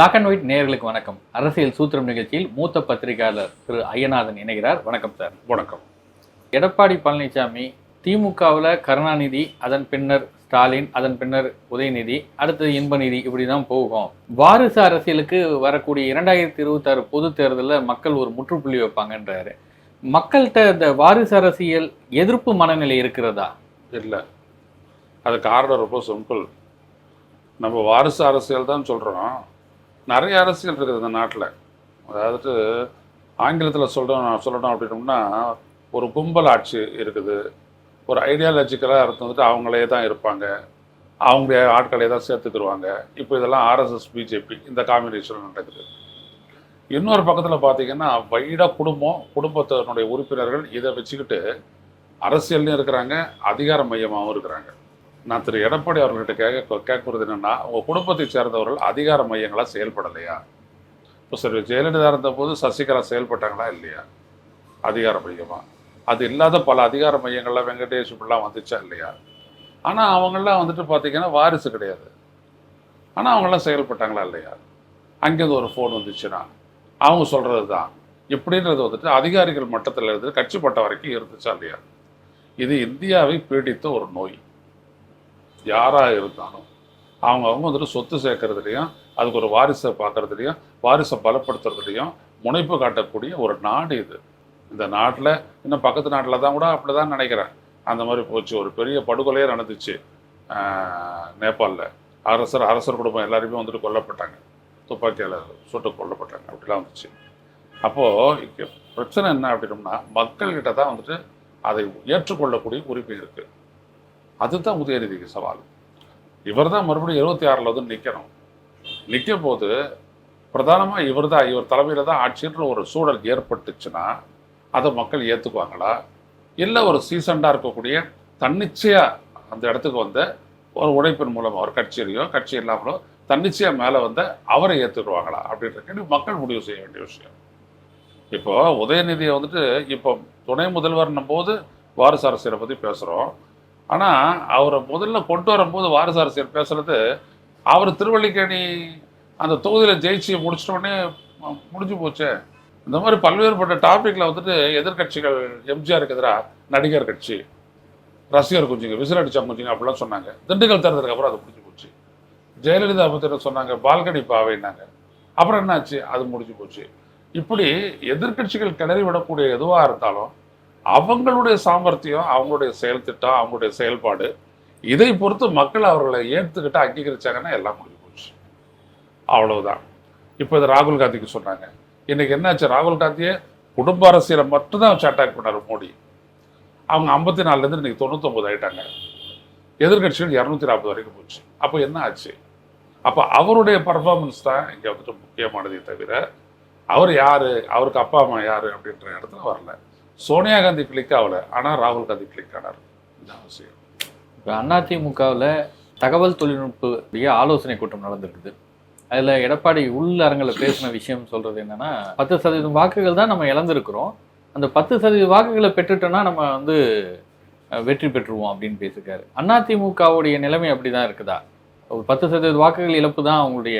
Black and white நேயர்களுக்கு வணக்கம். அரசியல் சூத்திரம் நிகழ்ச்சியில் மூத்த பத்திரிகையாளர் திரு ஐயநாதன் இணைகிறார். வணக்கம் சார். வணக்கம். எடப்பாடி பழனிசாமி திமுகவில் கருணாநிதி அதன் பின்னர் ஸ்டாலின் அதன் பின்னர் உதயநிதி அடுத்தது இன்பநிதி இப்படி தான் போகும். வாரிசு அரசியலுக்கு வரக்கூடிய இரண்டாயிரத்தி இருபத்தாறு பொது தேர்தலில் மக்கள் ஒரு முற்றுப்புள்ளி வைப்பாங்கன்றாரு. மக்கள்கிட்ட இந்த வாரிசு அரசியல் எதிர்ப்பு மனநிலை இருக்கிறதா? இல்லை. அது காரணம் ரொம்ப சிம்பிள். நம்ம வாரிசு அரசியல் தான் சொல்கிறோம் நிறைய அரசியல் இருக்குது இந்த நாட்டில். அதாவது ஆங்கிலத்தில் சொல்கிறோம் சொல்லணும் அப்படின்னோம்னா ஒரு கும்பல் ஆட்சி இருக்குது. ஒரு ஐடியாலஜிக்கலாக இருந்துட்டு அவங்களே தான் இருப்பாங்க. அவங்க ஆட்களே தான் சேர்த்துக்கிடுவாங்க இப்போ இதெல்லாம் ஆர்எஸ்எஸ் பிஜேபி இந்த காம்பினேஷன் நடக்குது. இன்னொரு பக்கத்தில் பார்த்தீங்கன்னா வைடாக குடும்பம் குடும்பத்தினுடைய உறுப்பினர்கள் இதை வச்சுக்கிட்டு அரசியல்லையும் இருக்கிறாங்க அதிகார மையமாகவும் இருக்கிறாங்க. நான் திரு எடப்பாடி அவர்கள்ட்ட கேட்க கேட்கறது என்னென்னா உங்கள் குடும்பத்தை சேர்ந்தவர்கள் அதிகார மையங்களாக செயல்படலையா? இப்போ சரி ஜெயலலிதா இருந்தபோது சசிகலா செயல்பட்டாங்களா இல்லையா? அதிகார மையமாக அது இல்லாத பல அதிகார மையங்கள்லாம் வெங்கடேஷ் இப்படிலாம் வந்துச்சா இல்லையா? ஆனால் அவங்களாம் வந்துட்டு பார்த்தீங்கன்னா வாரிசு கிடையாது. ஆனால் அவங்களாம் செயல்பட்டாங்களா இல்லையா? அங்கேருந்து ஒரு ஃபோன் வந்துச்சுன்னா அவங்க சொல்கிறது தான் இப்படின்றது வந்துட்டு அதிகாரிகள் மட்டத்தில் இருந்து கட்சி வரைக்கும் இருந்துச்சா இல்லையா? இது இந்தியாவை பீடித்த ஒரு நோய். யாராக இருந்தாலும். அவங்க அவங்க வந்துட்டு சொத்து சேர்க்கறதுலையும் அதுக்கு ஒரு வாரிசை பார்க்கறதுலையும் வாரிசை பலப்படுத்துறதுலையும் முனைப்பு காட்டக்கூடிய ஒரு நாடு இது. இந்த நாட்டில் இன்னும் பக்கத்து நாட்டில் தான் கூட அப்படி தான் நினைக்கிறேன். அந்த மாதிரி போச்சு. ஒரு பெரிய படுகொலையே நடந்துச்சு நேபாளில். அரசர் அரசர் குடும்பம் எல்லாருமே வந்துட்டு கொல்லப்பட்டாங்க. துப்பாக்கியால் சுட்டு கொல்லப்பட்டாங்க. அப்படிலாம் வந்துச்சு. அப்போது பிரச்சனை என்ன அப்படின்னோம்னா மக்கள்கிட்ட தான் வந்துட்டு அதை ஏற்றுக்கொள்ளக்கூடிய உரிமை இருக்குது அதுதான் உதயநிதிக்கு சவால். இவர் தான் மறுபடியும் இருபத்தி ஆறில் வந்து நிற்கணும் நிற்கும் போது பிரதானமாக இவர் தான் இவர் தலைமையில் தான் ஆட்சின்ற ஒரு சூழல் ஏற்பட்டுச்சுன்னா அதை மக்கள் ஏற்றுக்குவாங்களா இல்லை ஒரு சீசண்டாக இருக்கக்கூடிய தன்னிச்சையாக அந்த இடத்துக்கு வந்த ஒரு உழைப்பின் மூலமாக ஒரு கட்சியிலையோ கட்சி இல்லாமலோ தன்னிச்சையாக மேலே வந்த அவரை ஏற்றுக்குவாங்களா அப்படின்ற கேள்வி மக்கள் முடிவு செய்ய வேண்டிய விஷயம். இப்போ உதயநிதியை வந்துட்டு இப்போ துணை முதல்வர்னும் போது வாரிசு அரசியலை பற்றி பேசுகிறோம் ஆனால் அவரை முதல்ல கொண்டு வரும்போது வாரிசு அரசியல் பேசுறது அவர் திருவள்ளிக்கேணி அந்த தொகுதியில் ஜெயிச்சு முடிச்சிட்டோடனே முடிஞ்சு போச்சு. இந்த மாதிரி பல்வேறுபட்ட டாப்பிக்கில் வந்துட்டு எதிர்க்கட்சிகள் எம்ஜிஆருக்கு எதிராக நடிகர் கட்சி ரசிகர் குஞ்சுங்க விசில் அடிச்சா குஞ்சுங்க அப்படிலாம் சொன்னாங்க. திண்டுக்கல் தேர்தலுக்கு அப்புறம் அது முடிஞ்சு போச்சு. ஜெயலலிதா பற்றி சொன்னாங்க பால்கனி பாவைன்னாங்க. அப்புறம் என்னாச்சு? அது முடிஞ்சு போச்சு. இப்படி எதிர்க்கட்சிகள் கிளறி விடக்கூடிய எதுவாக இருந்தாலும் அவங்களுடைய சாமர்த்தியம் அவங்களுடைய செயல் திட்டம் அவங்களுடைய செயல்பாடு இதை பொறுத்து மக்கள் அவர்களை ஏற்றுக்கிட்டு அங்கீகரிச்சாங்கன்னா எல்லாம் முடிஞ்சு போச்சு. அவ்வளவுதான். இப்போ இது ராகுல் காந்திக்கு சொன்னாங்க. இன்னைக்கு என்னாச்சு? ராகுல் காந்தியை குடும்ப அரசியலை மட்டும்தான் வச்சு அட்டாக் பண்ணாரு மோடி. அவங்க ஐம்பத்தி நாலுலேருந்து இன்னைக்கு தொண்ணூத்தொம்பது ஆயிட்டாங்க. எதிர்கட்சிகள் இரநூத்தி நாற்பது வரைக்கும் போச்சு. அப்போ என்ன ஆச்சு? அப்போ அவருடைய பர்ஃபார்மன்ஸ் தான் இங்கே வந்துட்டு முக்கியமானதே தவிர அவர் யார்? அவருக்கு அப்பா அம்மா யார் அப்படின்ற இடத்துல வரல. சோனியா காந்தி கிளிக் ஆகல ஆனால் ராகுல் காந்தி கிளிக் ஆனார். அவசியம் இப்போ அதிமுகவில் தகவல் தொழில்நுட்ப ஆலோசனை கூட்டம் நடந்திருக்குது. அதில் எடப்பாடி உள்ளரங்கில் பேசின விஷயம் சொல்றது என்னன்னா பத்து சதவீதம் வாக்குகள் தான் நம்ம இழந்திருக்கிறோம். அந்த பத்து சதவீத வாக்குகளை பெற்றுட்டோம்னா நம்ம வந்து வெற்றி பெற்றுருவோம் அப்படின்னு பேசியிருக்காரு அதிமுகவுடைய நிலைமை அப்படிதான் இருக்குதா? ஒரு பத்து சதவீத வாக்குகள் இழப்பு தான் அவங்களுடைய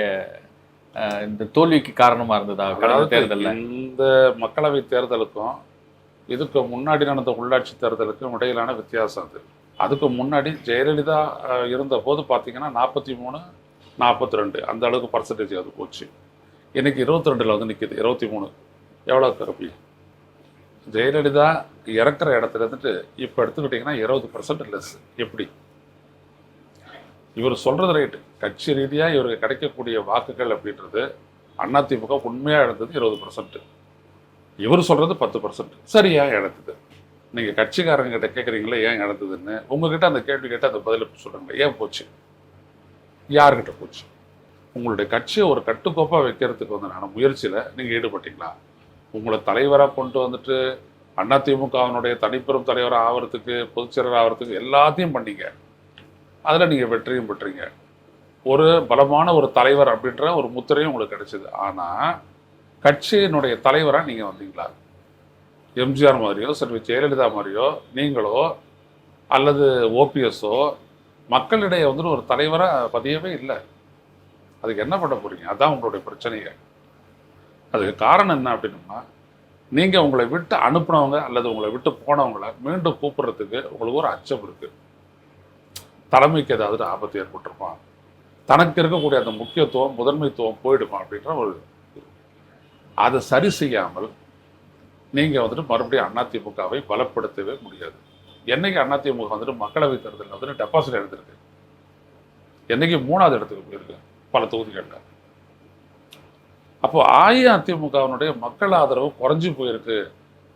இந்த தோல்விக்கு காரணமா இருந்ததா கடந்த தேர்தலில்? இந்த மக்களவை தேர்தலுக்கும் இதுக்கு முன்னாடி நடந்த உள்ளாட்சி தேர்தலுக்கும் இடையிலான வித்தியாசம் அது. அதுக்கு முன்னாடி ஜெயலலிதா இருந்தபோது இருந்த போது பார்த்தீங்கன்னா நாற்பத்தி மூணு நாற்பத்தி ரெண்டு அந்த அளவுக்கு பர்சன்டேஜ் அது போச்சு. இன்னைக்கு இருபத்தி ரெண்டில் வந்து நிற்கிது இருபத்தி மூணு. எவ்வளோ கருப்பி ஜெயலலிதா இறக்குற இடத்துல இருந்துட்டு இப்போ எடுத்துக்கிட்டிங்கன்னா இருபது பர்சன்ட் லெஸ் எப்படி? இவர் சொல்கிறது ரைட்டு கட்சி ரீதியாக இவருக்கு கிடைக்கக்கூடிய வாக்குகள் அப்படின்றது அதிமுக உண்மையாக இழந்தது இருபது பர்சன்ட்டு இவர் சொல்றது பத்து பர்சன்ட் சரியா இழந்தது? நீங்கள் கட்சிக்காரங்க கிட்ட கேட்குறீங்களே ஏன் இழந்ததுன்னு உங்ககிட்ட அந்த கேள்வி கேட்டு அந்த பதில் சொல்லுங்க. ஏன் போச்சு? யார்கிட்ட போச்சு? உங்களுடைய கட்சியை ஒரு கட்டுக்கோப்பாக வைக்கிறதுக்கு வந்தனான முயற்சியில் நீங்கள் ஈடுபட்டீங்களா? உங்களை தலைவராக கொண்டு வந்துட்டு அதிமுகவினுடைய தனிப்பெரும் தலைவராக ஆகிறதுக்கு பொதுச்செயலர் ஆகிறதுக்கு எல்லாத்தையும் பண்ணீங்க. அதில் நீங்கள் வெற்றியும் பெற்றீங்க. ஒரு பலமான ஒரு தலைவர் அப்படின்ற ஒரு முத்திரையும் உங்களுக்கு கிடைச்சது. ஆனால் கட்சியினுடைய தலைவராக நீங்கள் வந்தீங்களா? எம்ஜிஆர் மாதிரியோ செல்வி ஜெயலலிதா மாதிரியோ நீங்களோ அல்லது ஓபிஎஸ்ஸோ மக்களிடையே வந்துட்டு ஒரு தலைவராக பதியவே இல்லை. அதுக்கு என்ன பண்ண போகிறீங்க அதுதான் உங்களுடைய பிரச்சனைகள் அதுக்கு காரணம் என்ன அப்படின்னா நீங்கள் உங்களை விட்டு அனுப்புனவங்க அல்லது உங்களை விட்டு போனவங்களை மீண்டும் கூப்பிட்றதுக்கு உங்களுக்கு ஒரு அச்சம் இருக்குது தலைமைக்கு ஏதாவது ஆபத்து ஏற்பட்டிருப்பான் தனக்கு இருக்கக்கூடிய அந்த முக்கியத்துவம் முதன்மைத்துவம் போயிடுமா அப்படின்ற ஒரு அதை சரி செய்யாமல் நீங்கள் வந்துட்டு மறுபடியும் அதிமுகவை பலப்படுத்தவே முடியாது. என்னைக்கு அதிமுக வந்துட்டு மக்களவை தேர்தலில் வந்துட்டு டெபாசிட் எடுத்திருக்கு? என்னைக்கு மூணாவது இடத்துக்கு போயிருக்கு பல தொகுதிகளில். அப்போ அஇஅதிமுகவினுடைய மக்கள் ஆதரவு குறைஞ்சு போயிருக்கு.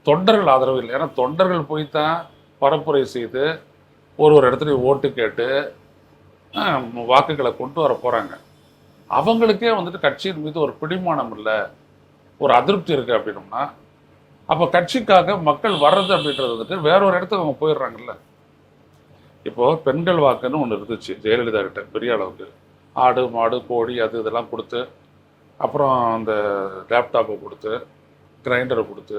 தொண்டர்கள் ஆதரவு இல்லை. ஏன்னா தொண்டர்கள் போய் தான் பரப்புரை செய்து ஒரு ஒரு இடத்துலையும் ஓட்டு கேட்டு வாக்குகளை கொண்டு வர போகிறாங்க அவங்களுக்கே வந்துட்டு கட்சியின் மீது ஒரு பிடிமானம் இல்லை. ஒரு அதிருப்தி இருக்குது அப்படின்னோம்னா அப்போ கட்சிக்காக மக்கள் வர்றது அப்படின்றது வந்துட்டு வேற ஒரு இடத்துக்கு அவங்க போயிடுறாங்கல்ல. இப்போ பெண்கள் வாக்குன்னு ஒன்று இருந்துச்சு ஜெயலலிதா கிட்ட பெரிய அளவுக்கு. ஆடு மாடு கோழி அது இதெல்லாம் கொடுத்து அப்புறம் அந்த லேப்டாப்பை கொடுத்து கிரைண்டரை கொடுத்து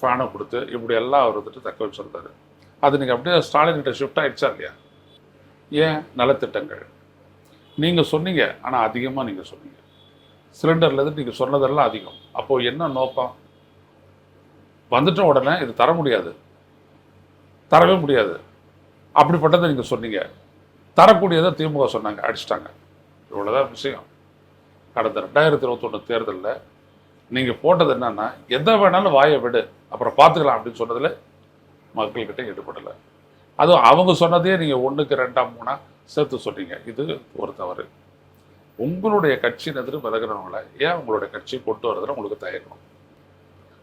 ஃபேனை கொடுத்து இப்படி எல்லாம் அவர் வந்துட்டு தக்க வச்சிருந்தாரு. அது நீங்கள் அப்படியே ஸ்டாலின் கிட்ட ஷிஃப்ட் ஆகிடுச்சா இல்லையா? ஏன்? நலத்திட்டங்கள். நீங்கள் சொன்னீங்க ஆனால் அதிகமாக நீங்கள் சொன்னீங்க. சிலிண்டர்லேருந்து நீங்கள் சொன்னதெல்லாம் அதிகம். அப்போது என்ன நோக்கம்? வந்துட்ட உடனே இது தர முடியாது. தரவே முடியாது. அப்படிப்பட்டதை நீங்கள் சொன்னீங்க. தரக்கூடியதை திமுக சொன்னாங்க அடிச்சிட்டாங்க. இவ்வளோதான் விஷயம். கடந்த ரெண்டாயிரத்தி இருபத்தொன்று தேர்தலில் நீங்கள் போட்டது என்னன்னா எதை வேணாலும் வாயை விடு அப்புறம் பார்த்துக்கலாம் அப்படின்னு சொன்னதில் மக்கள்கிட்ட ஈடுபடலை. அதுவும் அவங்க சொன்னதையே நீங்கள் ஒன்றுக்கு ரெண்டாம் மூணா சேர்த்து சொன்னீங்க. இது ஒரு தவறு. உங்களுடைய கட்சியினது விலகிறவங்கள ஏன் உங்களுடைய கட்சி கொண்டு வரதுல உங்களுக்கு தயக்கம்?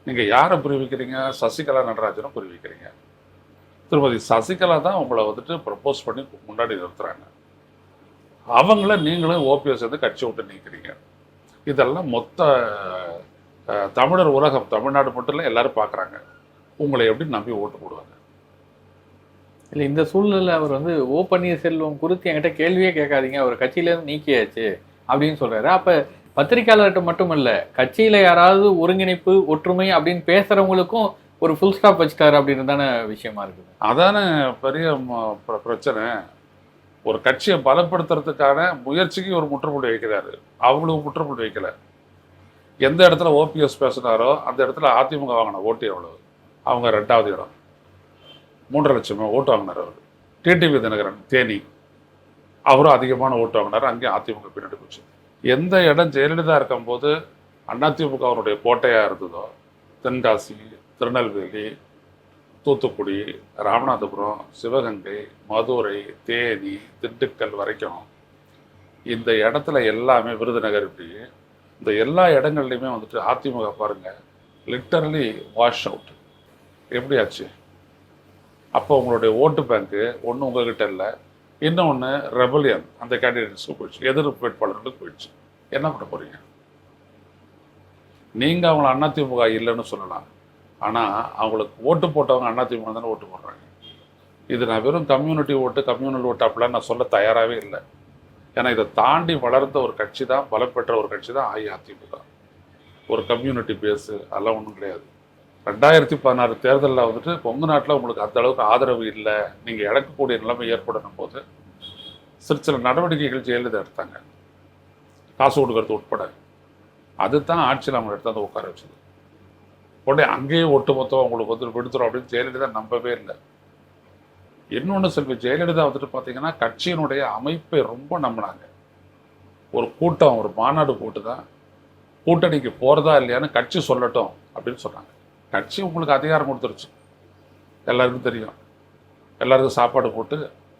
நீங்கள் யாரை புரிவிக்கிறீங்க? சசிகலா நடராஜனை புரிவிக்கிறீங்க. திருமதி சசிகலா தான் உங்களை வந்துட்டு ப்ரப்போஸ் பண்ணி முன்னாடி நிறுத்துறாங்க. அவங்கள நீங்களும் ஓபிஎஸ் வந்து கட்சி விட்டு நீக்கிறீங்க. இதெல்லாம் மொத்த தமிழர் உலகம் தமிழ்நாடு மட்டும் இல்லை எல்லாரும் பார்க்குறாங்க. உங்களை எப்படி நம்பி ஓட்டு போடுவாங்க? இல்லை இந்த சூழ்நிலை அவர் வந்து ஓ பன்னீர்செல்வம் குறித்து என்கிட்ட கேள்வியே கேட்காதீங்க அவர் கட்சியிலேருந்து நீக்கியாச்சு அப்படின்னு சொல்கிறாரு அப்போ பத்திரிக்கையாளர்கிட்ட மட்டுமல்ல கட்சியில் யாராவது ஒருங்கிணைப்பு ஒற்றுமை அப்படின்னு பேசுகிறவங்களுக்கும் ஒரு ஃபுல் ஸ்டாப் வச்சுட்டாரு அப்படின்னு தானே விஷயமா இருக்குது. அதானே பெரிய பிரச்சனை. ஒரு கட்சியை பலப்படுத்துறதுக்கான முயற்சிக்கு ஒரு முற்றுப்புள்ளி வைக்கிறாரு. அவங்களுக்கு முற்றுப்புள்ளி வைக்கல. எந்த இடத்துல ஓபிஎஸ் பேசினாரோ அந்த இடத்துல அதிமுக வாங்கின ஓட்டு எவ்வளவு? அவங்க ரெண்டாவது இடம். மூன்றரை லட்சம் ஓட்டு வாங்கினார் அவர். டிடிவி தினகரன் தேனி. அவரும் அதிகமான ஓட்டு வாங்கினார். அங்கேயும் அதிமுக பின்னாடி போச்சு எந்த இடம் ஜெயலலிதா இருக்கும்போது அதிமுக அவருடைய கோட்டையாக இருந்ததோ தென்காசி திருநெல்வேலி தூத்துக்குடி ராமநாதபுரம் சிவகங்கை மதுரை தேனி திண்டுக்கல் வரைக்கும் இந்த இடத்துல எல்லாமே விருதுநகர் இப்படி. இந்த எல்லா இடங்கள்லையுமே வந்துட்டு அதிமுக பாருங்கள் லிட்டரலி வாஷ் அவுட் எப்படி ஆச்சு? அப்போ உங்களுடைய ஓட்டு பேங்க்கு ஒன்று உங்ககிட்ட இல்லை. இன்னொன்று ரெபலியன் அந்த கேண்டிடேட்ஸ்க்கு போயிடுச்சு. எதிர்ப்பு வேட்பாளர்களுக்கு போயிடுச்சு. என்ன பண்ண போறீங்க? நீங்கள் அவங்கள அதிமுக இல்லைன்னு சொல்லலாம். ஆனால் அவங்களுக்கு ஓட்டு போட்டவங்க அதிமுக தானே ஓட்டு போடுறாங்க. இது நான் வெறும் கம்யூனிட்டி ஓட்டு கம்யூனல் ஓட்டு அப்படிலாம் நான் சொல்ல தயாராகவே இல்லை. ஏன்னா இதை தாண்டி வளர்ந்த ஒரு கட்சி தான் பலப்பெற்ற ஒரு கட்சி தான் அஇஅதிமுக. ஒரு கம்யூனிட்டி பேஸு அதெல்லாம் ஒன்றும் கிடையாது. ரெண்டாயிரத்தி பதினாறு தேர்தலில் வந்துட்டு பொங்கு நாட்டில் உங்களுக்கு அந்த அளவுக்கு ஆதரவு இல்லை. நீங்கள் இழக்கக்கூடிய நிலைமை ஏற்படணும் போது சிறு சில நடவடிக்கைகள் ஜெயலலிதா எடுத்தாங்க. காசு கொடுக்கறது உட்பட. அதுதான் ஆட்சியில் அவங்க எடுத்தாந்து உட்கார வச்சது. உடனே அங்கேயே ஒட்டுமொத்தம் உங்களுக்கு வந்து விடுத்துரும் அப்படின்னு ஜெயலலிதா நம்பவே இல்லை. இன்னொன்று செல்வி ஜெயலலிதா வந்துட்டு பார்த்தீங்கன்னா கட்சியினுடைய அமைப்பை ரொம்ப நம்பினாங்க. ஒரு கூட்டம் ஒரு மாநாடு போட்டு தான் கூட்டணிக்கு போகிறதா இல்லையான்னு கட்சி சொல்லட்டும் அப்படின்னு சொன்னாங்க. கட்சி உங்களுக்கு அதிகாரம் கொடுத்துருச்சு. எல்லாருக்கும் தெரியும். எல்லாருக்கும் சாப்பாடு போட்டு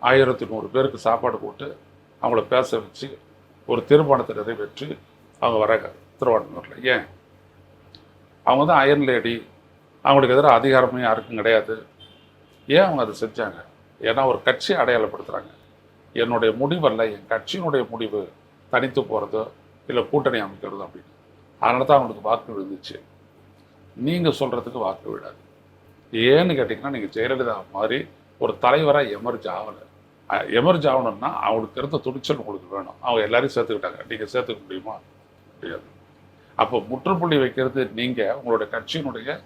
ஆயிரத்தி நூறு பேருக்கு சாப்பாடு போட்டு அவங்கள பேச வச்சு ஒரு தீர்மானத்தை நிறைவேற்றி அவங்க வராங்க திருவாரூரில் ஏன் அவங்க தான் அயன் லேடி அவங்களுக்கு எதிராக அதிகாரமும் யாருக்கும் கிடையாது. ஏன் அவங்க அதை செஞ்சாங்க? ஏன்னா ஒரு கட்சியை அடையாளப்படுத்துகிறாங்க என்னுடைய முடிவல்ல என் கட்சியினுடைய முடிவு தனித்து போகிறதோ இல்லை கூட்டணி அமைக்கிறதோ அப்படின்னு. அதனால தான் அவங்களுக்கு வாக்கு விழுந்துச்சு. நீங்கள் சொல்கிறதுக்கு வாக்கு விடாது. ஏன்னு கேட்டிங்கன்னா நீங்கள் ஜெயலலிதா மாதிரி ஒரு தலைவராக எமர்ஜ் ஆகலை எமர்ஜ் ஆகணும்னா அவங்களுக்கு இருந்த துணிச்சல் உங்களுக்கு வேணும். அவங்க எல்லாரையும் சேர்த்துக்கிட்டாங்க. நீங்கள் சேர்த்துக்க முடியுமா? முடியாது. அப்போ முற்றுப்புள்ளி வைக்கிறது நீங்கள் உங்களுடைய கட்சியினுடைய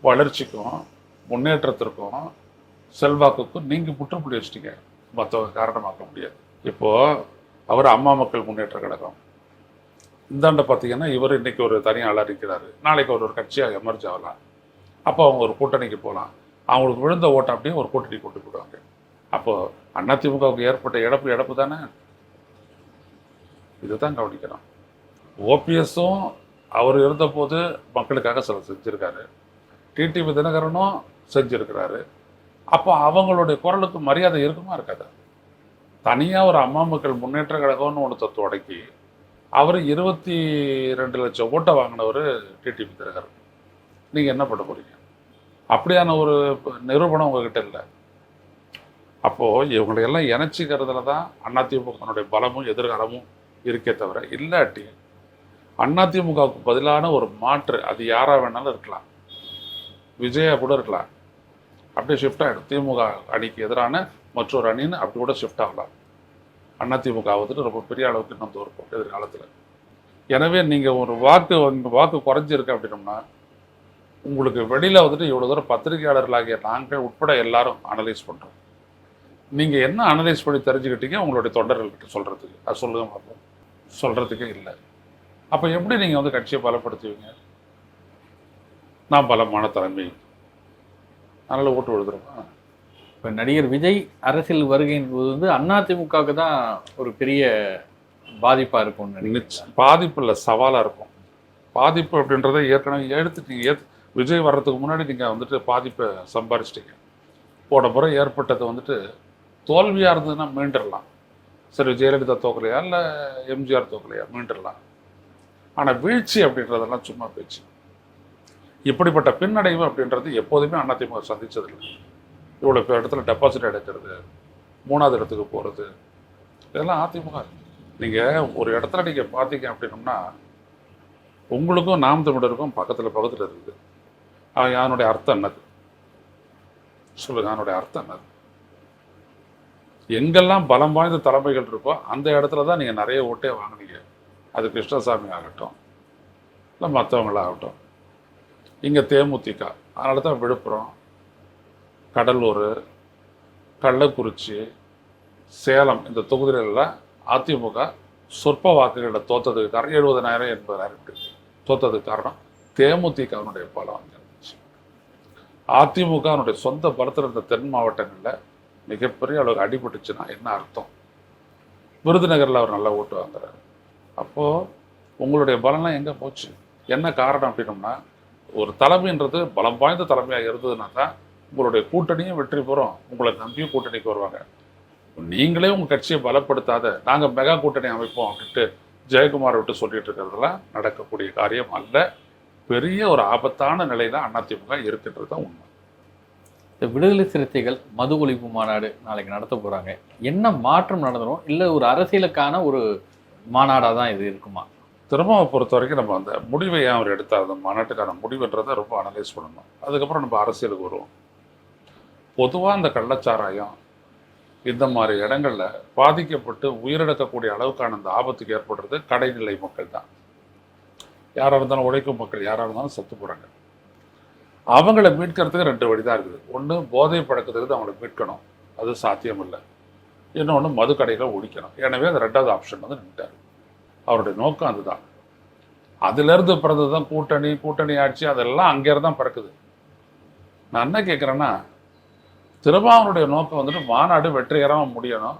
வளர்ச்சிக்கும் முன்னேற்றத்திற்கும் செல்வாக்குக்கும் நீங்கள் முற்றுப்புள்ளி வச்சிட்டீங்க. மற்றவங்க காரணமாக்க முடியாது. இப்போது அவர் அம்மா மக்கள் முன்னேற்ற கழகம். இந்தாண்ட பார்த்தீங்கன்னா இவர் இன்னைக்கு ஒரு தனியாளர் இருக்கிறார் நாளைக்கு ஒரு ஒரு கட்சியாக எமர்ஜ் ஆகலாம். அப்போ அவங்க ஒரு கூட்டணிக்கு போகலாம் அவங்களுக்கு விழுந்த ஓட்டை அப்படியே ஒரு கூட்டணி கொண்டு போடுவாங்க அப்போ அதிமுகவுக்கு ஏற்பட்ட இழப்பு இழப்பு தானே? இதுதான் கவனிக்கணும். ஓபிஎஸும் அவர் இருந்தபோது மக்களுக்காக சில செஞ்சுருக்காரு. டிடிவி தினகரனும் செஞ்சுருக்கிறாரு. அப்போ அவங்களுடைய குரலுக்கு மரியாதை இருக்குமா இருக்காது? தனியாக ஒரு அம்மா மக்கள் முன்னேற்ற கழகம்னு ஒன்று தொடக்கி அவர் இருபத்தி ரெண்டு லட்சம் ஓட்டை வாங்கினவர் டிடிபி திருகர் நீங்கள் என்ன பண்ண போகிறீங்க அப்படியான ஒரு நிரூபணம் உங்ககிட்ட இல்லை. அப்போது இவங்களை எல்லாம் இணைச்சிக்கிறதுல தான் அதிமுகனுடைய பலமும் எதிர்காலமும் இருக்கே தவிர இல்லாட்டி அதிமுகவுக்கு பதிலான ஒரு மாற்று அது யாராக வேணாலும் இருக்கலாம். விஜயா கூட இருக்கலாம். அப்படியே ஷிஃப்ட் ஆகிடும் திமுக அணிக்கு எதிரான மற்றொரு அணின்னு அப்படி கூட ஷிஃப்ட் ஆகலாம். அதிமுக வந்துட்டு ரொம்ப பெரிய அளவுக்கு இன்னும் தோற்கும் எதிர்காலத்தில். எனவே நீங்கள் ஒரு வாக்கு வந்து வாக்கு குறைஞ்சிருக்கு அப்படின்னோம்னா உங்களுக்கு வெளியில் வந்துட்டு இவ்வளோ தூரம் பத்திரிகையாளர்களாகிய நாங்கள் உட்பட எல்லாரும் அனலைஸ் பண்ணுறோம் நீங்கள் என்ன அனலைஸ் பண்ணி தெரிஞ்சுக்கிட்டீங்க? உங்களுடைய தொண்டர்கள்கிட்ட சொல்கிறதுக்கு அது சொல்லுங்க பார்ப்போம் சொல்கிறதுக்கே இல்லை. அப்போ எப்படி நீங்கள் வந்து கட்சியை பலப்படுத்துவீங்க? நான் பலமான தலைமை. அதனால் ஓட்டு விழுதுருமா இப்போ நடிகர் விஜய் அரசியல் வருகையின் போது வந்து அதிமுகவுக்கு தான் ஒரு பெரிய பாதிப்பாக இருக்கும்னு பாதிப்பு இல்லை சவாலாக இருக்கும். பாதிப்பு அப்படின்றத ஏற்கனவே எடுத்துட்டீங்க ஏத் விஜய் வர்றதுக்கு முன்னாடி நீங்கள் வந்துட்டு பாதிப்பை சம்பாரிச்சிட்டீங்க. போன முறை ஏற்பட்டது வந்துட்டு தோல்வியாக இருந்ததுன்னா மீண்டுடலாம் சரி ஜெயலலிதா தோக்கலையா இல்லை எம்ஜிஆர் தோக்கலையா? மீண்டுடலாம் ஆனால் வீழ்ச்சி அப்படின்றதெல்லாம் சும்மா பேச்சு. இப்படிப்பட்ட பின்னடைவு அப்படின்றது எப்போதுமே அதிமுக சந்தித்ததில்லை இவ்வளோ இடத்துல டெபாசிட் எடுக்கிறது மூணாவது இடத்துக்கு போகிறது இதெல்லாம் அதிமுக. நீங்கள் ஒரு இடத்துல நீங்கள் பார்த்தீங்க அப்படின்னம்னா உங்களுக்கும் நாம் தமிழருக்கும் பக்கத்தில் பக்கத்தில் இருக்குது. அவன் அதனுடைய அர்த்தம் என்னது? சொல்லுங்க அதனுடைய அர்த்தம் என்னது? எங்கெல்லாம் பலம் வாய்ந்த தலைமைகள் இருக்கோ அந்த இடத்துல தான் நீங்கள் நிறைய ஓட்டே வாங்குனீங்க. அது கிருஷ்ணசாமி ஆகட்டும் இல்லை மற்றவங்களாகட்டும் இங்கே தேமுதிக அதனால தான் விழுப்புரம் கடலூர் கள்ளக்குறிச்சி சேலம் இந்த தொகுதிகளெல்லாம் அதிமுக சொற்ப வாக்குகளில் தோத்ததுக்கு காரணம் எழுபதனாயிரம் எண்பதாயிரம் இருக்குது தோத்ததுக்கு காரணம் தேமுதிகனுடைய பலம் அங்கே இருந்துச்சு. அதிமுகவினுடைய சொந்த பலத்தில் இருந்த தென் மாவட்டங்களில் மிகப்பெரிய அளவுக்கு அடிபட்டுச்சுன்னா என்ன அர்த்தம்? விருதுநகரில் அவர் நல்லா ஓட்டு வாங்குறாரு. அப்போது உங்களுடைய பலம்லாம் எங்கே போச்சு? என்ன காரணம் அப்படின்னோம்னா ஒரு தலைமைன்றது பலம் வாய்ந்த தலைமையாக இருந்ததுன்னா தான் உங்களுடைய கூட்டணியும் வெற்றி பெறும். உங்களை நம்பியும் கூட்டணிக்கு வருவாங்க. நீங்களே உங்கள் கட்சியை பலப்படுத்தாத நாங்கள் மெகா கூட்டணி அமைப்போம் அப்படின்ட்டு ஜெயக்குமார் விட்டு சொல்லிட்டு இருக்கிறதெல்லாம் நடக்கக்கூடிய காரியம் அல்ல. பெரிய ஒரு ஆபத்தான நிலையில அதிமுக இருக்கின்றது தான் உண்மை. இந்த விடுதலை சிறுத்தைகள் மது ஒழிப்பு மாநாடு நாளைக்கு நடத்த போறாங்க. என்ன மாற்றம் நடந்துரும்? இல்லை ஒரு அரசியலுக்கான ஒரு மாநாடாக தான் இது இருக்குமா? திருமாவை பொறுத்த வரைக்கும் நம்ம அந்த முடிவை ஏன் அவர் எடுத்தார்? அந்த மாநாட்டுக்கான முடிவுன்றதை ரொம்ப அனலைஸ் பண்ணணும். அதுக்கப்புறம் நம்ம அரசியலுக்கு வருவோம். பொதுவாக அந்த கள்ளச்சாராயம் இந்த மாதிரி இடங்களில் பாதிக்கப்பட்டு உயிரிழக்கக்கூடிய அளவுக்கான அந்த ஆபத்துக்கு ஏற்படுறது கடைநிலை மக்கள் தான். யாராக இருந்தாலும் உழைக்கும் மக்கள் யாராக இருந்தாலும் செத்து போகிறாங்க அவங்கள மீட்கிறதுக்கு ரெண்டு வழி தான் இருக்குது. ஒன்று போதை பழக்கத்துக்கு அவங்கள மீட்கணும். அது சாத்தியம் இல்லை இன்னொன்று மதுக்கடைகளை ஒழிக்கணும். எனவே அந்த ரெண்டாவது ஆப்ஷன் வந்து நின்ட்டார். அவருடைய நோக்கம் அதுதான். அதுலேருந்து பிறந்தது தான் கூட்டணி கூட்டணி ஆட்சி அதெல்லாம் அங்கேருந்து தான் பிறக்குது. நான் என்ன கேட்குறேன்னா திருமாவனுடைய நோக்கம் வந்துட்டு மாநாடு வெற்றிகரமாக முடியணும்.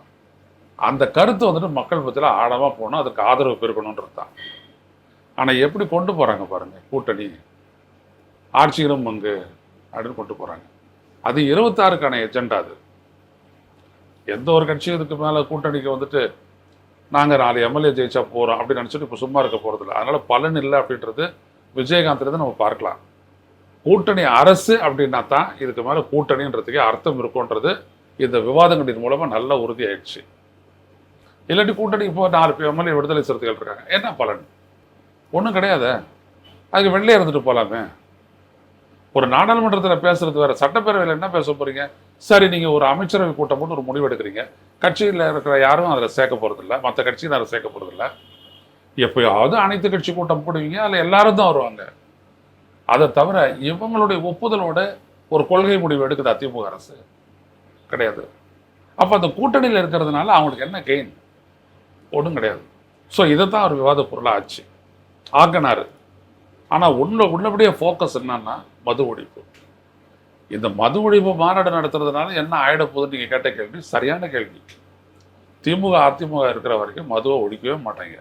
அந்த கருத்து வந்துட்டு மக்கள் பற்றியில் ஆழமாக போகணும் அதுக்கு ஆதரவு பெருக்கணுன்றது தான். ஆனால் எப்படி கொண்டு போகிறாங்க பாருங்கள் கூட்டணி. ஆட்சிகளும் பங்கு அப்படின்னு கொண்டு போகிறாங்க அது இருபத்தாறுக்கான எஜெண்டா அது. எந்த ஒரு கட்சியும் இதுக்கு மேலே கூட்டணிக்கு வந்துட்டு நாங்கள் நாலு எம்எல்ஏ ஜெயிச்சா போகிறோம் அப்படின்னு நினச்சிட்டு இப்போ சும்மா இருக்க போகிறதில்ல அதனால் பலன் இல்லை அப்படின்றது விஜயகாந்த்லேருந்து நம்ம பார்க்கலாம். கூட்டணி அரசு அப்படின்னா தான் இதுக்கு மேலே கூட்டணின்றதுக்கே அர்த்தம் இருக்கும்ன்றது இந்த விவாதங்களின் மூலமாக நல்ல உறுதியாயிடுச்சு. இல்லாட்டி கூட்டணி இப்போ நாலு எம்எல்ஏ விடுதலை சிறுத்தைகள் இருக்காங்க. என்ன பலன்? ஒன்றும் கிடையாது. அதுக்கு வெளிலே இருந்துட்டு போகலாமே ஒரு நாடாளுமன்றத்தில் பேசுறது வேற. சட்டப்பேரவையில் என்ன பேச போறீங்க? சரி நீங்கள் ஒரு அமைச்சரவை கூட்டம் போட்டு ஒரு முடிவு எடுக்கிறீங்க. கட்சியில் இருக்கிற யாரும் அதில் சேர்க்க போகிறதில்ல மற்ற கட்சியும் அதில் சேர்க்க போகிறதில்ல எப்பயாவது அனைத்து கட்சி கூட்டம் போடுவீங்க. அதில் எல்லாரும் தான் வருவாங்க. அதை தவிர இவங்களுடைய ஒப்புதலோட ஒரு கொள்கை முடிவு எடுக்குது அதிமுக அரசு. கிடையாது. அப்போ அந்த கூட்டணியில் இருக்கிறதுனால அவங்களுக்கு என்ன கெயின் ஒன்றும் கிடையாது. ஸோ இதை தான் ஒரு விவாத பொருளாக ஆச்சு. ஆக்கினார். ஆனால் உள்ள உள்ளபடியே ஃபோக்கஸ் என்னன்னா மது ஒழிப்பு. இந்த மது ஒழிப்பு மாநாடு நடத்துறதுனால என்ன ஆயிட போகுதுன்னு நீங்கள் கேட்ட கேள்வி சரியான கேள்வி. திமுக அதிமுக இருக்கிற வரைக்கும் மதுவை ஒழிக்கவே மாட்டாங்க.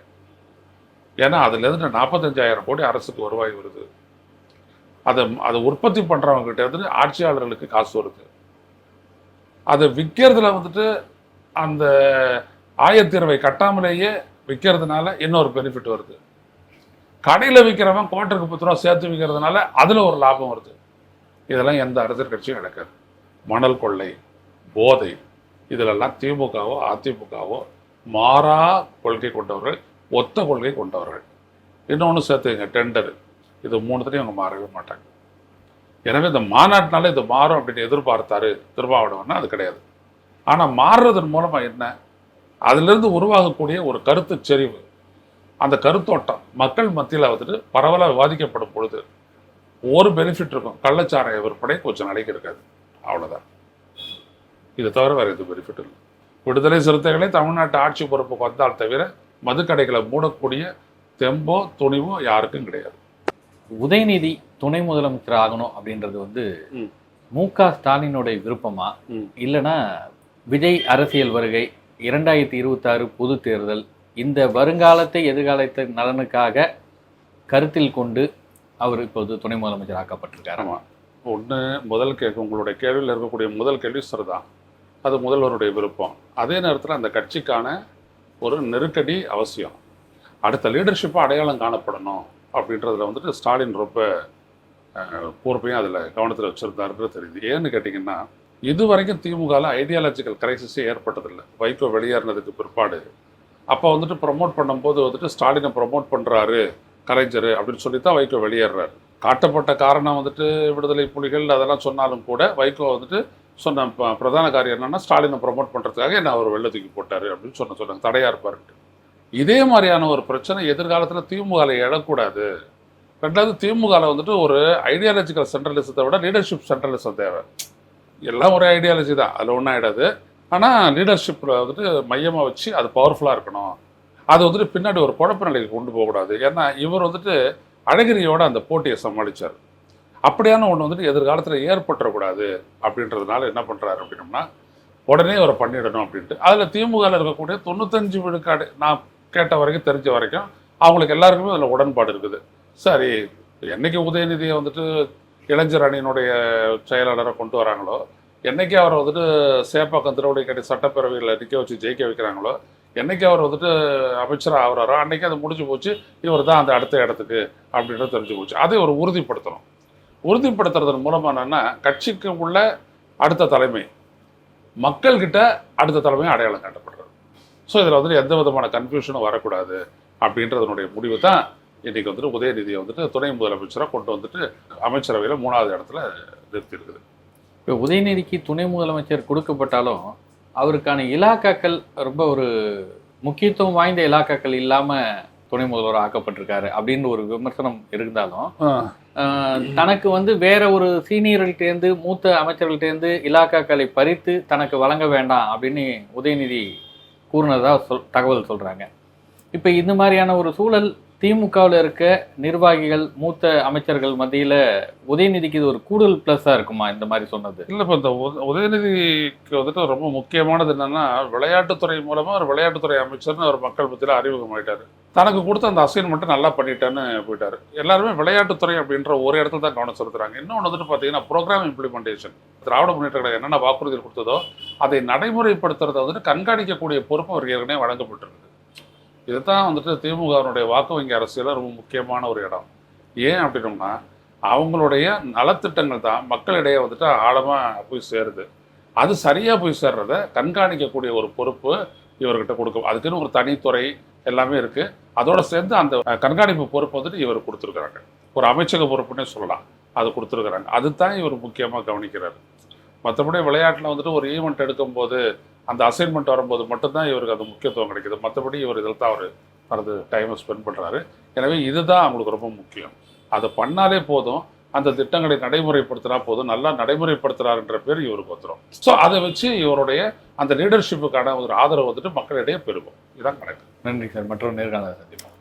ஏன்னா அதுலேருந்து நாற்பத்தஞ்சாயிரம் கோடி அரசுக்கு வருவாய் வருது. அதை அதை உற்பத்தி பண்ணுறவங்ககிட்ட வந்துட்டு ஆட்சியாளர்களுக்கு காசு வருது. அதை விற்கிறதுல வந்துட்டு அந்த ஆயத்தீர்வை கட்டாமலேயே விற்கிறதுனால இன்னொரு பெனிஃபிட் வருது. கடையில் விற்கிறவன் கோட்டருக்கு பத்து ரூபா சேர்த்து விற்கிறதுனால அதில் ஒரு லாபம் வருது. இதெல்லாம் எந்த அரசியல் கட்சியும் நடக்காது மணல் கொள்ளை போதை இதிலெல்லாம் திமுகவோ அதிமுகவோ மாறா கொள்கை கொண்டவர்கள் ஒத்த கொள்கை கொண்டவர்கள். இன்னொன்று சேர்த்துங்க டெண்டரு இது மூணுத்தையும் அவங்க மாறவே மாட்டாங்க. எனவே இந்த மாநாட்டினால இது மாறும் அப்படின்னு எதிர்பார்த்தாரு திருமாவளவன்னா அது கிடையாது. ஆனால் மாறுறதன் மூலமாக என்ன? அதிலிருந்து உருவாகக்கூடிய ஒரு கருத்து செறிவு. அந்த கருத்தோட்டம் மக்கள் மத்தியில் வந்துட்டு பரவலாக விவாதிக்கப்படும் பொழுது ஒரு பெனிஃபிட் இருக்கும். கள்ளச்சாராய விற்பனை கொஞ்சம் நாளைக்கு இருக்காது. அவ்வளோதான் இது தவிர வேறு எதுவும் பெனிஃபிட் இல்லை. விடுதலை சிறுத்தைகளே தமிழ்நாட்டு ஆட்சி பொறுப்புக்கு வந்தால் தவிர மதுக்கடைகளை மூடக்கூடிய தெம்போ துணிவோ யாருக்கும் கிடையாது. உதயநிதி துணை முதலமைச்சர் ஆகணும் அப்படின்றது வந்து ம். க ஸ்டாலினுடைய விருப்பமா. இல்லைன்னா விஜய் அரசியல் வருகை இரண்டாயிரத்தி இருபத்தாறு பொது தேர்தல் இந்த வருங்காலத்தை எதிர்காலத்தை நலனுக்காக கருத்தில் கொண்டு அவர் இப்போது துணை முதலமைச்சர் ஆக்கப்பட்டிருக்காரு. ஆமாம் ஒன்று முதல் கேள்வி உங்களுடைய கேள்வியில் இருக்கக்கூடிய முதல் கேள்வி சரிதான். அது முதல்வருடைய விருப்பம். அதே நேரத்தில் அந்த கட்சிக்கான ஒரு நெருக்கடி அவசியம். அடுத்த லீடர்ஷிப்பை அடையாளம் காணப்படணும். அப்படின்றதுல வந்துட்டு ஸ்டாலின் ரொம்ப பொறுப்பையும் அதில் கவனத்தில் வச்சுருந்தாருன்றது தெரியுது. ஏன்னு கேட்டிங்கன்னா இது வரைக்கும் திமுகவில் ஐடியாலஜிக்கல் கிரைசிஸே ஏற்பட்டதில்லை. வைகோ வெளியேறினதுக்கு பிற்பாடு. அப்போ வந்துட்டு ப்ரமோட் பண்ணும்போது வந்துட்டு ஸ்டாலினை ப்ரொமோட் பண்ணுறாரு கலைஞர் அப்படின்னு சொல்லி தான் வைகோ வெளியேறாரு. காட்டப்பட்ட காரணம் வந்துட்டு விடுதலை புலிகள் அதெல்லாம் சொன்னாலும் கூட வைகோ வந்துட்டு சொன்ன ப- பிரதான காரியம் என்னென்னா ஸ்டாலினை ப்ரொமோட் பண்ணுறதுக்காக என்ன அவர் வெள்ளத்துக்கு தூக்கி போட்டார் அப்படின்னு சொன்ன சொன்னாங்க. தடையாக இருப்பார் இதே மாதிரியான ஒரு பிரச்சனை எதிர்காலத்தில் திமுகவில் எழக்கூடாது. ரெண்டாவது திமுகவில் வந்துட்டு ஒரு ஐடியாலஜிக்கல் சென்ட்ரலிசத்தை விட லீடர்ஷிப் சென்ட்ரலிசம் தேவை. எல்லாம் ஒரே ஐடியாலஜி தான் அதில் ஒன்றும் ஆகிடாது ஆனால் லீடர்ஷிப்பில் வந்துட்டு மையமாக வச்சு அது பவர்ஃபுல்லாக இருக்கணும். அது வந்துட்டு பின்னாடி ஒரு குழப்ப நிலைக்கு கொண்டு போகக்கூடாது. ஏன்னா இவர் வந்துட்டு அழகிரியோட அந்த போட்டியை சமாளிச்சார். அப்படியான ஒன்று வந்துட்டு எதிர்காலத்தில் ஏற்பட்டுறக்கூடாது அப்படின்றதுனால என்ன பண்ணுறாரு அப்படின்னம்னா உடனே அவரை பண்ணிடணும் அப்படின்ட்டு. அதில் திமுகவில் இருக்கக்கூடிய தொண்ணூத்தஞ்சு விழுக்காடு நான் கேட்ட வரைக்கும் தெரிஞ்ச வரைக்கும் அவங்களுக்கு எல்லாருக்குமே அதில் உடன்பாடு இருக்குது. சரி என்னைக்கு உதயநிதியை வந்துட்டு இளைஞர் அணியினுடைய செயலாளரை கொண்டு வராங்களோ என்னைக்கு அவரை வந்துட்டு சேப்பாக்கம் திருவள்ளிக்கடை சட்டப்பேரவையில் நிற்க வச்சு ஜெயிக்க வைக்கிறாங்களோ என்னைக்கு அவர் வந்துட்டு அமைச்சராக ஆகிறாரோ அன்னைக்கு அது முடிஞ்சு போச்சு இவர் தான் அந்த அடுத்த இடத்துக்கு அப்படின்றது தெரிஞ்சு போச்சு. அதை ஒரு உறுதிப்படுத்தணும். உறுதிப்படுத்துறதன் மூலமாக என்னென்னா கட்சிக்கு உள்ள அடுத்த தலைமை மக்கள்கிட்ட அடுத்த தலைமை அடையாளம் காட்டப்படும் ஸோ இதில் வந்துட்டு எந்த விதமான கன்ஃபியூஷனும் வரக்கூடாது அப்படின்றதனுடைய முடிவு தான் இன்னைக்கு வந்துட்டு உதயநிதியை வந்துட்டு துணை முதலமைச்சராக கொண்டு வந்துட்டு அமைச்சரவையில் மூணாவது இடத்துல நிறுத்தியிருக்குது. இப்போ உதயநிதிக்கு துணை முதலமைச்சர் கொடுக்கப்பட்டாலும் அவருக்கான இலாக்காக்கள் ரொம்ப ஒரு முக்கியத்துவம் வாய்ந்த இலாக்காக்கள் இல்லாம துணை முதல்வர் ஆக்கப்பட்டிருக்காரு அப்படின்னு ஒரு விமர்சனம் இருந்தாலும் தனக்கு வந்து வேற ஒரு சீனியர்கள்ட்டேருந்து மூத்த அமைச்சர்கள்ட்டேருந்து இலாக்காக்களை பறித்து தனக்கு வழங்க வேண்டாம் அப்படின்னு உதயநிதி கூறினதாக சொல் தகவல் சொல்கிறாங்க இப்போ இந்த மாதிரியான ஒரு சூழல் திமுகவில் இருக்க நிர்வாகிகள் மூத்த அமைச்சர்கள் மத்தியில் உதயநிதிக்கு இது ஒரு கூடுதல் ப்ளஸ்ஸாக இருக்குமா? இந்த மாதிரி சொன்னது. இல்லை இப்போ இந்த உத- உதயநிதிக்கு வந்துட்டு ரொம்ப முக்கியமானது என்னென்னா விளையாட்டுத்துறை மூலமாக ஒரு விளையாட்டுத்துறை அமைச்சர்னு ஒரு மக்கள் மத்தியில் அறிமுகமாயிட்டாரு தனக்கு கொடுத்த அந்த அசைன்மெண்ட்டை நல்லா பண்ணிட்டேன்னு போயிட்டார். எல்லாருமே விளையாட்டுத்துறை அப்படின்ற ஒரு இடத்துல தான் கவனம் செலுத்துறாங்க. இன்னொன்று வந்துட்டு பார்த்தீங்கன்னா ப்ரோக்ராம் இம்ப்ளிமெண்டேஷன் திராவிட முன்னேற்ற கழகம் என்னென்ன வாக்குறுதிகள் கொடுத்ததோ அதை நடைமுறைப்படுத்துறதை வந்துட்டு கண்காணிக்கக்கூடிய பொறுப்பு அவருக்கு ஏற்கனவே வழங்கப்பட்டிருக்கு. இதுதான் வந்துட்டு திமுகவினுடைய வாக்கு வங்கி அரசியலில் ரொம்ப முக்கியமான ஒரு இடம். ஏன் அப்படின்னோம்னா அவங்களுடைய நலத்திட்டங்கள் தான் மக்களிடையே வந்துட்டு ஆழமாக போய் சேருது. அது சரியாக போய் சேர்றத கண்காணிக்கக்கூடிய ஒரு பொறுப்பு இவர்கிட்ட கொடுக்கும். அதுக்குன்னு ஒரு தனித்துறை எல்லாமே இருக்குது அதோட சேர்ந்து அந்த கண்காணிப்பு பொறுப்பு வந்துட்டு இவர் கொடுத்துருக்குறாங்க. ஒரு அமைச்சக பொறுப்புன்னே சொல்லலாம். அது கொடுத்துருக்குறாங்க. அதுதான் இவர் முக்கியமாக கவனிக்கிறார். மற்றபடி விளையாட்டில் வந்துட்டு ஒரு ஈவெண்ட் எடுக்கும்போது அந்த அசைன்மெண்ட் வரும்போது மட்டும்தான் இவருக்கு அது முக்கியத்துவம் கிடைக்குது. மற்றபடி இவர் இதில் தான் அவர் தனது டைமை ஸ்பெண்ட் பண்ணுறாரு எனவே இதுதான் அவங்களுக்கு ரொம்ப முக்கியம். அதை பண்ணாலே போதும். அந்த திட்டங்களை நடைமுறைப்படுத்தினா போதும். நல்லா நடைமுறைப்படுத்துறாருன்ற பேர் இவருக்கு வந்துடும் ஸோ அதை வச்சு இவருடைய அந்த லீடர்ஷிப்புக்கான ஒரு ஆதரவு வந்துட்டு மக்களிடையே பெருகும். இதுதான் கணக்கு. நன்றி சார். மற்றொரு நேர்காணல் சந்திப்போம்.